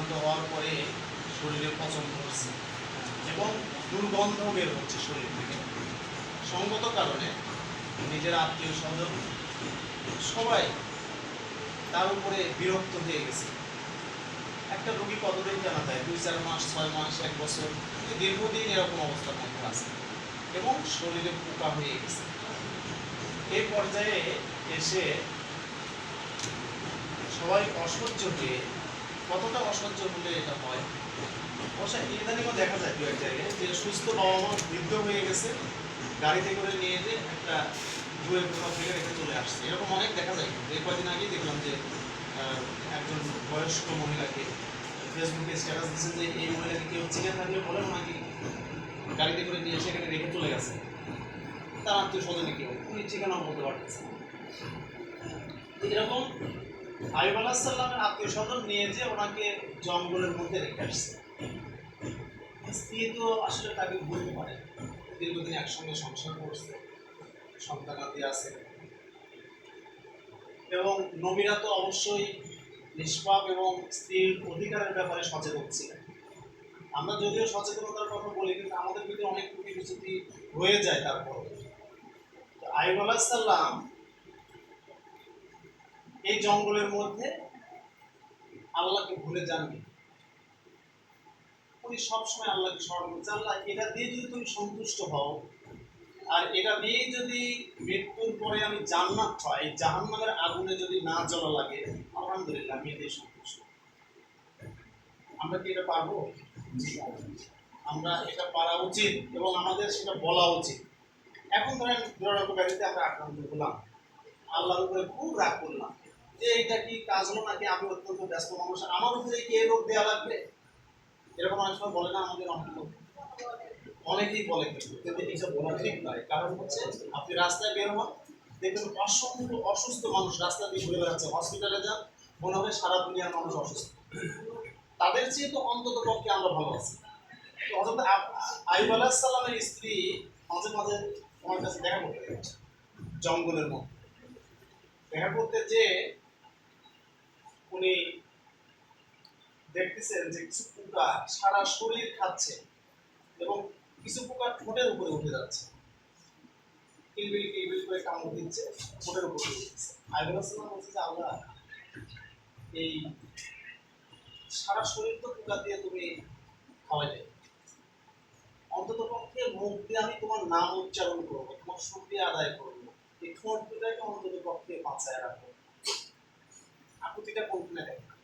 আক্রান্ত হওয়ার পরে শরীরে পচন ধরছে। এবং দুর্গন্ধ বের হচ্ছে শরীর থেকে। সঙ্গত কারণে নিজের আত্মীয় স্বজন সবাই তার উপরে বিরক্ত হয়ে গেছে। একটা রোগী কতদিন জানা যায় দুই, চার মাস, ছয় মাস, এক বছর। দীর্ঘদিন এরকম অবস্থার মধ্যে আছে এবং শরীরে পোকা হয়ে গেছে। এই পর্যায়ে এসে সবাই অসহ্য হয়ে কতটা অসহ্য হলে এটা হয়? অবশ্য ইদানিংও দেখা যায় দু এক জায়গায় যে সুস্থ বাবা মা বৃদ্ধ হয়ে গেছে, গাড়িতে করে নিয়ে যে একটা দূরে কোথাও ফেলে রেখে চলে আসছে। এরকম অনেক দেখা যায়। এই কদিন আগেই দেখলাম যে একজন বয়স্ক মহিলাকে ফেসবুকে স্ট্যাটাস দিচ্ছে যে এই মহিলাকে কেউ চিনে থাকলে বলে ওনাকে গাড়িতে করে নিয়ে সেখানে রেখে চলে গেছে। তার আত্মীয় স্বজনে কেউ। উনি ঠিকানাও বলতে পারতেছে না। আত্মীয় স্বজন নিয়ে ওনাকে জঙ্গলের মধ্যে রেখে আসছে। স্ত্রী তো আসলে তাকে ভুলতে পারে দীর্ঘদিন একসঙ্গে সংসার করছে আছে। এবং নবীরা তো অবশ্যই নিষ্পাপ এবং স্ত্রীর অধিকারের ব্যাপারে সচেতন ছিলেন। আমরা যদিও সচেতনতার কথা বলি, কিন্তু আমাদের ভিতরে অনেক বিচ্যুতি হয়ে যায় তারপর। আইব আলাহিসাল্লাম এই জঙ্গলের মধ্যে আল্লাহকে ভুলে যাননি। উনি সবসময় আল্লাহকে স্মরণ করছে আল্লাহ, এটা দিয়ে যদি তুমি সন্তুষ্ট হও, আর এটা দিয়েই যদি মৃত্যুর পরে আমি জান্নাত পাই, জাহান্নামের আগুনে যদি না জ্বলা লাগে, আলহামদুলিল্লাহ, আমি এটাই সন্তুষ্ট। আমরা কি এটা পারব? আমরা এটা পারা উচিত এবং আমাদের সেটা বলা উচিত। এখন ধরেন দুরারোগ্য ব্যাধিতে আমরা আক্রান্ত হলাম। আল্লাহর উপরে খুব রাগ করলাম। যে এটা কি কাজ হলো নাকি আমি অত্যন্ত ব্যস্ত মানুষ? আমার উপরে কি এই রোগ দেওয়া লাগবে? এরকম অনেক সময় বলে না আমাদের অনেক। লোক অনেকেই বলে কিন্তু এইসব বলা ঠিক নয়। কারণ হচ্ছে, আপনি রাস্তায় বের হন, দেখবেন অসংখ্য অসুস্থ মানুষ রাস্তা দিয়ে ঘুরে বেড়াচ্ছে। হসপিটালে যান, মনে হবে সারা দুনিয়ার মানুষ অসুস্থ। তাদের চেয়ে তো অন্তত পক্ষে আমরা ভালো আছি। অন্তত আইব আলাহিসাল্লামের স্ত্রী মাঝে মাঝে আমার কাছে দেখা করতে জঙ্গলের মধ্যে। দেখা করতে যে উনি দেখতেছেন যে কিছু পোকা সারা শরীর খাচ্ছে এবং কিছু পোকা ঠোঁটের উপরে উঠে যাচ্ছে। কিলবিল কিলবিল করে কামড় দিচ্ছে, ঠোঁটের উপরে উঠে যাচ্ছে। বলছে যে এই সারা শরীর তো পোকা দিয়ে তুমি খাওয়াইলে। অন্তত পক্ষে মুখ দিয়ে আমি তোমার নাম উচ্চারণ করব, তোমার শুক্রিয়া আদায় করব। এই ঠোঁট দুটাকে অন্তত পক্ষে বাঁচায় রাখব। আকুতিটা কোনখানে দেখো